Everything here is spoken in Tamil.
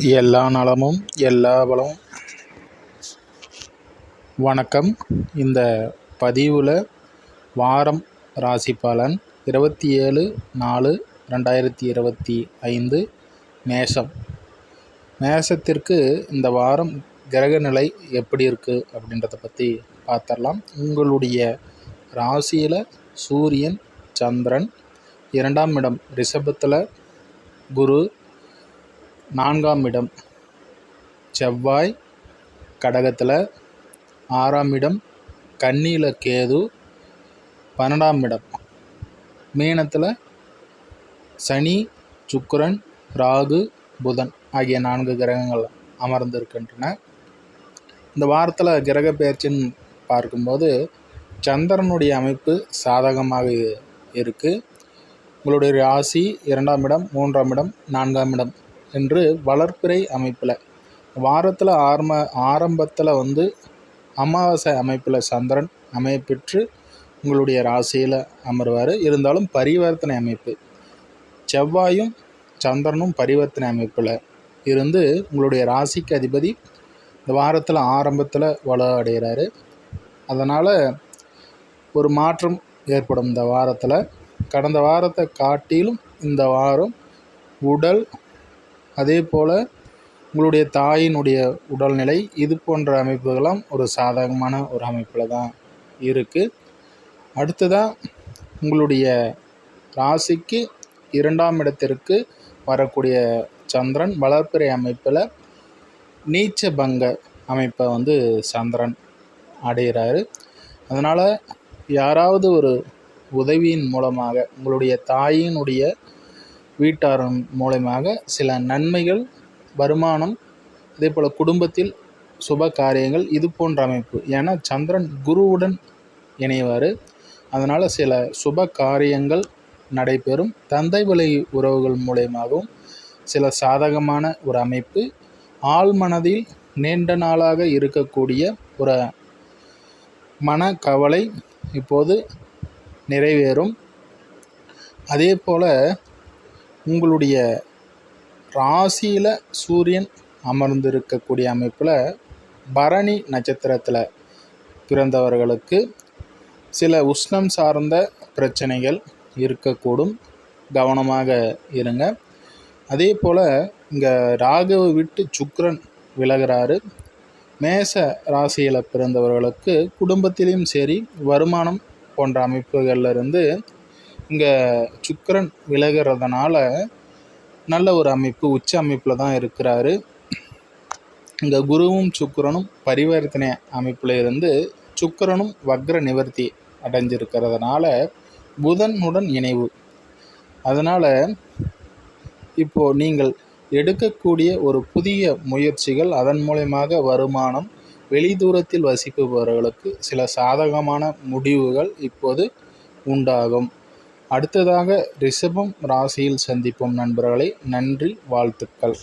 எல்லா நலமும் எல்லா வளமும். வணக்கம். இந்த பதிவில் வாரம் ராசி பலன் இருபத்தி ஏழு நாலு ரெண்டாயிரத்தி இருபத்தி ஐந்து மேஷம். மேஷத்திற்கு இந்த வாரம் கிரகநிலை எப்படி இருக்குது அப்படின்றத பற்றி பார்த்துடலாம் உங்களுடைய ராசியில் சூரியன் சந்திரன் இரண்டாம் இடம் ரிஷபத்தில் குரு நான்காம் இடம். செவ்வாய் கடகத்தில் ஆறாம் இடம். கன்னியில் கேது பன்னெண்டாம் இடம். மீனத்தில் சனி சுக்கரன் ராகு புதன் ஆகிய நான்கு கிரகங்கள் அமர்ந்திருக்கின்றன. இந்த வாரத்தில் கிரக பயிற்சின்னு பார்க்கும்போது சந்திரனுடைய அமைப்பு சாதகமாக இருக்குது உங்களுடைய ராசி இரண்டாம் இடம் மூன்றாம் இடம் நான்காம் இடம் என்று வளர்ப்பிறை அமைப்பில். வாரத்தில் ஆரம்ப ஆரம்பத்தில் வந்து அமாவாசை அமைப்பில் சந்திரன் அமைப்பெற்று உங்களுடைய ராசியில் அமர்வார். இருந்தாலும் பரிவர்த்தனை அமைப்பு. செவ்வாயும் சந்திரனும் பரிவர்த்தனை அமைப்பில் இருந்து உங்களுடைய ராசிக்கு அதிபதி இந்த வாரத்தில் ஆரம்பத்தில் வள அடைகிறாரு அதனால் ஒரு மாற்றம் ஏற்படும் இந்த வாரத்தில். கடந்த வாரத்தை காட்டிலும் இந்த வாரம் உடல் அதே போல் உங்களுடைய தாயினுடைய உடல்நிலை இது போன்ற அமைப்புகளும் ஒரு சாதகமான ஒரு அமைப்பில் தான் இருக்குது அடுத்ததாக உங்களுடைய ராசிக்கு இரண்டாம் இடத்திற்கு வரக்கூடிய சந்திரன் வளர்ப்பிறை அமைப்பில் நீச்ச பங்க அமைப்பை வந்து சந்திரன் அடைகிறாரு அதனால் யாராவது ஒரு உதவியின் மூலமாக உங்களுடைய தாயினுடைய வீட்டாரும் மூலயமாக சில நன்மைகள் வருமானம் அதே போல் குடும்பத்தில் சுப காரியங்கள் இது போன்ற அமைப்பு. ஏன்னா சந்திரன் குருவுடன் இணைவார். அதனால் சில சுப காரியங்கள் நடைபெறும். தந்தை வழி உறவுகள் மூலயமாகவும் சில சாதகமான ஒரு அமைப்பு. ஆழ்மனதில் நீண்ட நாளாக இருக்கக்கூடிய ஒரு மன கவலை இப்போது நிறைவேறும். அதே போல் உங்களுடைய ராசியில் சூரியன் அமர்ந்திருக்கக்கூடிய அமைப்பில் பரணி நட்சத்திரத்தில் பிறந்தவர்களுக்கு சில உஷ்ணம் சார்ந்த பிரச்சனைகள் இருக்கக்கூடும். கவனமாக இருங்க. அதே போல் இங்கே ராகுவை விட்டு சுக்ரன் விலகிறாரு. மேச ராசியில் பிறந்தவர்களுக்கு குடும்பத்திலையும் சரி வருமானம் போன்ற அமைப்புகளிலிருந்து இங்கே சுக்கரன் விலகிறதுனால நல்ல ஒரு அமைப்பு உச்ச அமைப்பில் தான் இருக்கிறாரு. இங்கே குருவும் சுக்கரனும் பரிவர்த்தனை அமைப்பில் இருந்து சுக்கரனும் வக்ர நிவர்த்தி அடைஞ்சிருக்கிறதுனால புதனுடன் இணைவு. அதனால் இப்போது நீங்கள் எடுக்கக்கூடிய ஒரு புதிய முயற்சிகள் அதன் மூலயமாக வருமானம் வெளி தூரத்தில் வசிப்பவர்களுக்கு சில சாதகமான முடிவுகள் இப்போது உண்டாகும். அடுத்ததாக ரிஷபம் ராசியில் சந்திப்போம் நண்பர்களை. நன்றி வாழ்த்துக்கள்.